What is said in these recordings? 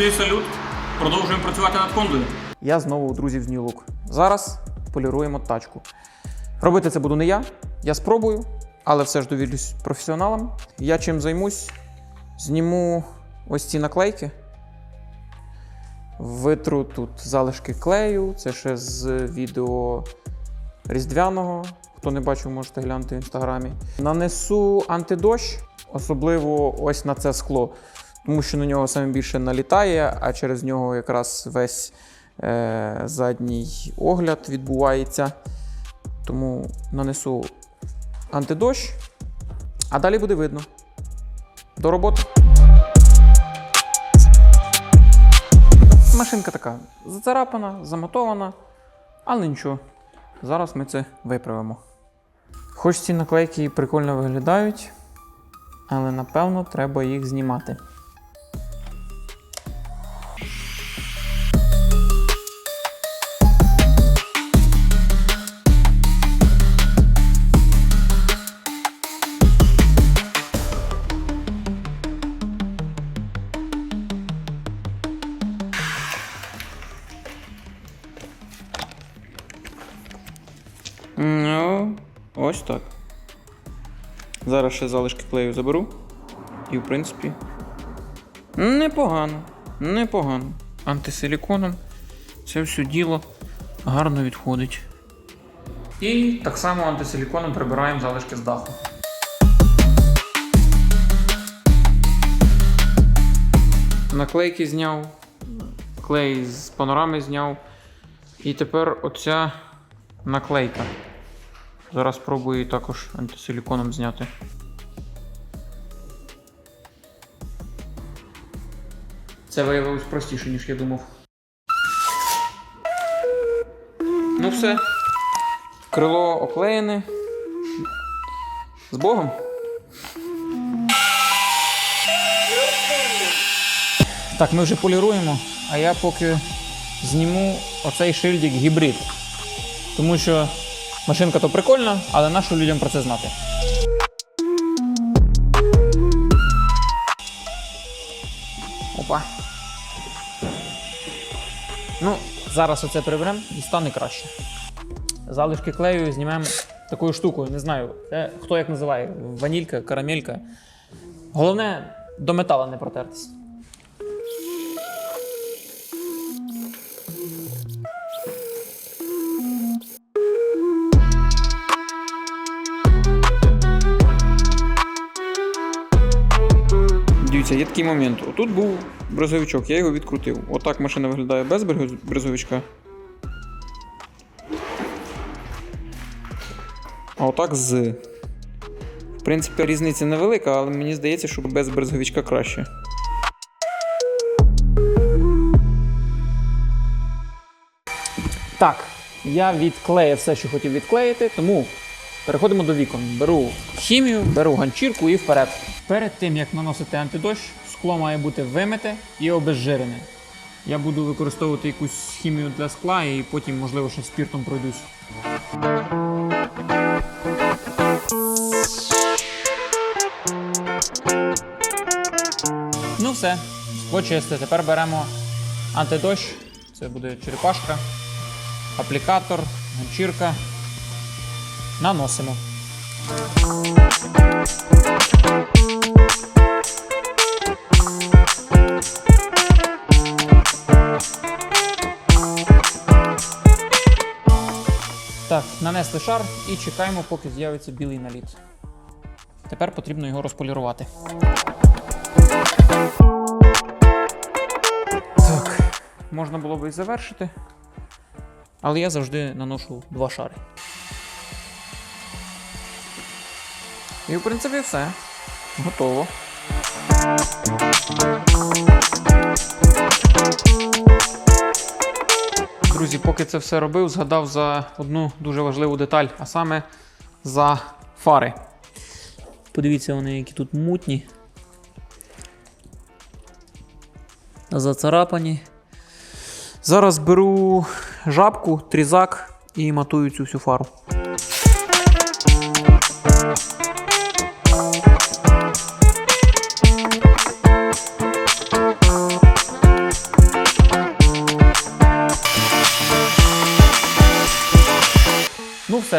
Друзі, салют! Продовжуємо працювати над кондою. Я знову у друзів з New Look. Зараз поліруємо тачку. Робити це буду не я. Я спробую, але все ж довірюсь професіоналам. Я чим займусь? Зніму ось ці наклейки. Витру тут залишки клею. Це ще з відео різдвяного. Хто не бачив, можете глянути в інстаграмі. Нанесу антидощ, особливо ось на це скло, тому що на нього саме більше налітає, а через нього якраз весь е, задній огляд відбувається. Тому нанесу антидощ, а далі буде видно. До роботи. Машинка така зацарапана, замотована, але нічого. Зараз ми це виправимо. Хоч ці наклейки прикольно виглядають, але напевно треба їх знімати. Ось так. Зараз ще залишки клею заберу. І, в принципі, непогано. Непогано. Антисиліконом це все діло гарно відходить. І так само антисиліконом прибираємо залишки з даху. Наклейки зняв, клей з панорами зняв. І тепер оця наклейка. Зараз спробую її також антисиліконом зняти. Це виявилось простіше, ніж я думав. Ну все. Крило оклеєне. З Богом. Так, ми вже поліруємо, а я поки зніму оцей шильдик гібрид. Тому що машинка то прикольна, але нащо людям про це знати? Опа. Ну, зараз оце приберемо і стане краще. Залишки клею знімемо такою штукою, не знаю, це хто як називає, ванілька, карамелька. Головне до метала не протертись. Дивіться, є такий момент. Отут був брезовичок, я його відкрутив. Отак машина виглядає без брез- брезовичка. А отак з. В принципі, різниця невелика, але мені здається, що без брезовичка краще. Так, я відклеїв все, що хотів відклеїти, тому переходимо до вікон. Беру хімію, беру ганчірку і вперед. Перед тим як наносити антидощ, скло має бути вимите і обезжирене. Я буду використовувати якусь хімію для скла і потім, можливо, ще спіртом пройдусь. Ну все, скло чисте. Тепер беремо антидощ. Це буде черепашка, аплікатор, ганчірка. Наносимо. Нанесли шар і чекаємо, поки з'явиться білий наліт. Тепер потрібно його розполірувати. Так, можна було би і завершити. Але я завжди наношу два шари. І в принципі все. Готово. Поки це все робив, згадав за одну дуже важливу деталь, а саме за фари. Подивіться, вони які тут мутні. Зацарапані. Зараз беру жабку, трізак і матую цю всю фару.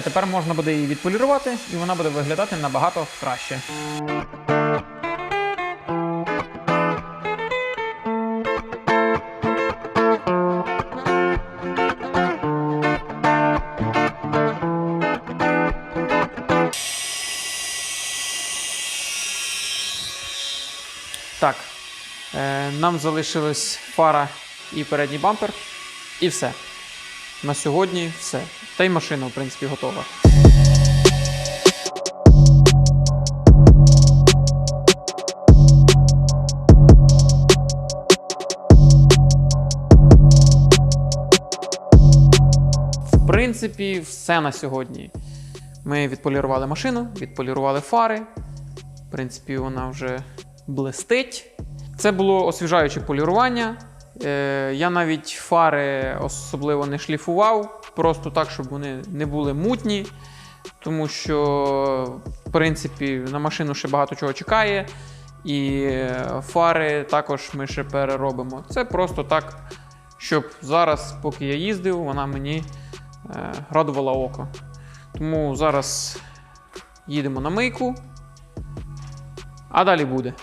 Все, тепер можна буде її відполірувати, і вона буде виглядати набагато краще. Так, е, нам залишилась фара і передній бампер, і все. На сьогодні все. Та й машина, в принципі, готова. В принципі, все на сьогодні. Ми відполірували машину, відполірували фари. В принципі, вона вже блистить. Це було освіжаюче полірування. Е, я навіть фари особливо не шліфував, просто так, щоб вони не були мутні. Тому що, в принципі, на машину ще багато чого чекає. І е, фари також ми ще переробимо. Це просто так, щоб зараз, поки я їздив, вона мені е, радувала око. Тому зараз їдемо на мийку, а далі буде.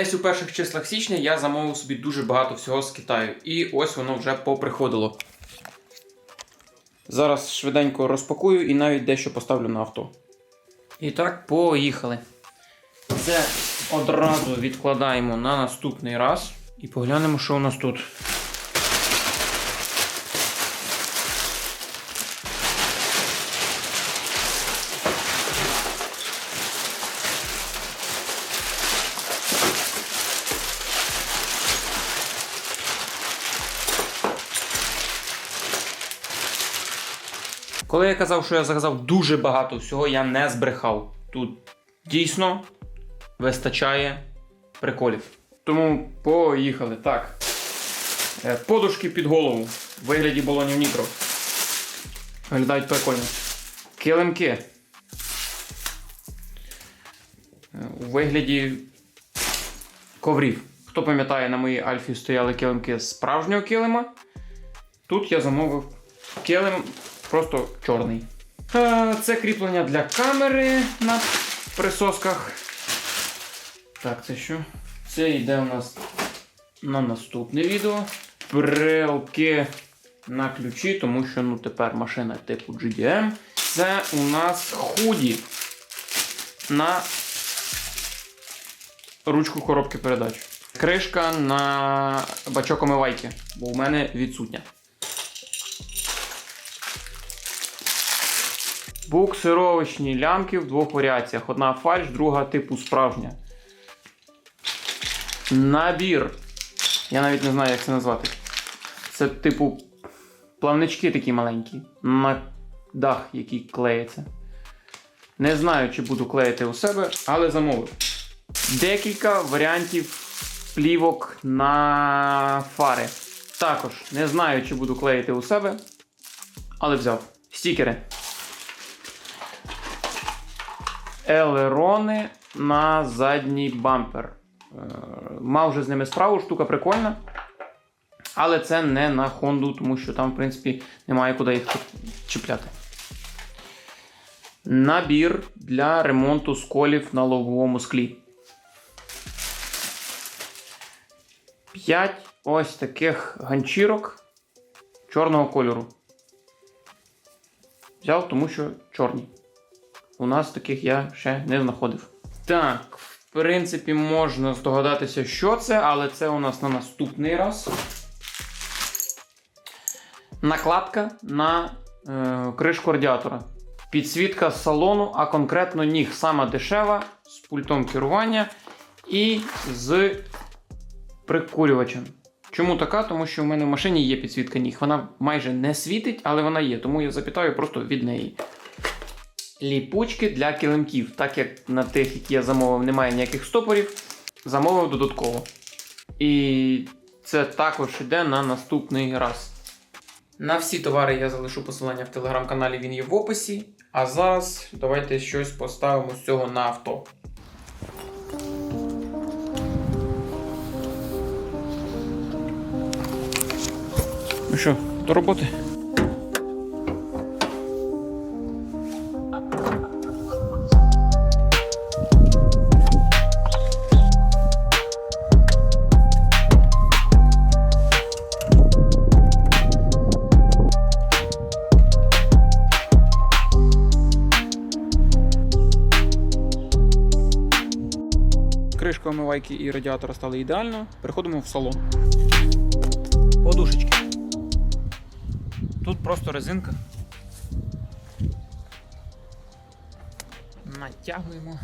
Десь у перших числах січня я замовив собі дуже багато всього з Китаю. І ось воно вже поприходило. Зараз швиденько розпакую і навіть дещо поставлю на авто. І так, поїхали. Це одразу відкладаємо на наступний раз і поглянемо, що у нас тут. Коли я казав, що я заказав дуже багато всього, я не збрехав. Тут дійсно вистачає приколів. Тому поїхали. Так. Е, Подушки під голову в вигляді балонів Нітро. Виглядають прикольно. Килимки. Е, У вигляді коврів. Хто пам'ятає, на моїй альфі стояли килимки справжнього килима. Тут я замовив килим просто чорний. Це кріплення для камери на присосках. Так, це що? Це йде у нас на наступне відео. Прилки на ключі, тому що ну, тепер машина типу GDM. Це у нас худі на ручку коробки передач. Кришка на бачок омивайки, бо у мене відсутня. Буксировочні лямки в двох варіаціях. Одна фальш, друга типу справжня. Набір. Я навіть не знаю, як це назвати. Це типу плавнички такі маленькі. На дах, який клеїться. Не знаю, чи буду клеїти у себе, але замовив. Декілька варіантів плівок на фари. Також не знаю, чи буду клеїти у себе, але взяв. Стікери. Елерони на задній бампер. Е, Мав вже з ними справу, штука прикольна. Але це не на Хонду, тому що там, в принципі, немає куди їх чіпляти. Набір для ремонту сколів на лобовому склі. 5 ось таких ганчірок чорного кольору. Взяв, тому що чорні. У нас таких я ще не знаходив. Так, в принципі, можна здогадатися, що це, але це у нас на наступний раз. Накладка на е, кришку радіатора. Підсвітка з салону, а конкретно ніг сама дешева, з пультом керування і з прикурювачем. Чому така? Тому що в мене в машині є підсвітка ніг. Вона майже не світить, але вона є, тому я запитаю просто від неї. Ліпучки для килимків. Так як на тих, які я замовив, немає ніяких стопорів, замовив додатково. І це також йде на наступний раз. На всі товари я залишу посилання в телеграм-каналі, він є в описі. А зараз давайте щось поставимо з цього на авто. Ну що, до роботи? Кришка омивайки і радіатора стали ідеально. Переходимо в салон. Подушечки. Тут просто резинка. Натягуємо.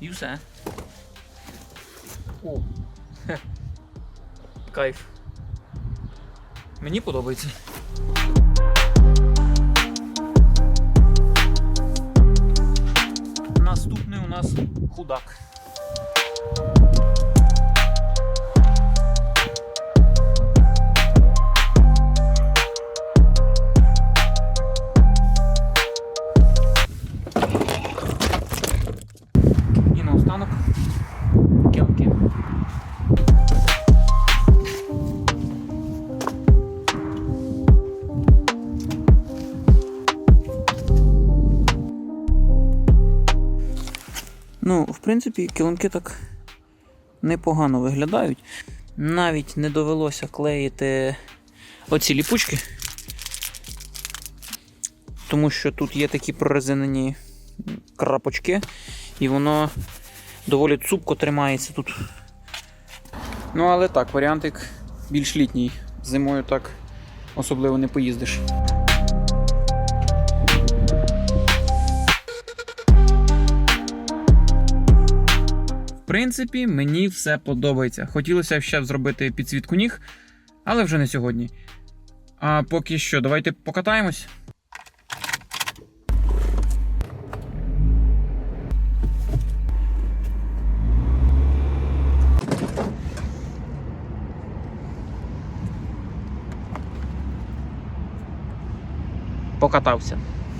І все. О. Кайф. Мені подобається. Наступний у нас худак. Принципі, килимки так непогано виглядають. Навіть не довелося клеїти оці ліпучки. Тому що тут є такі прорезинені крапочки, і воно доволі цупко тримається тут. Ну, але так, варіантик більш літній. Зимою так особливо не поїздиш. Принципі, мені все подобається. Хотілося б ще зробити підсвітку ніг, але вже не сьогодні. А поки що, давайте покатаємось. Покатався.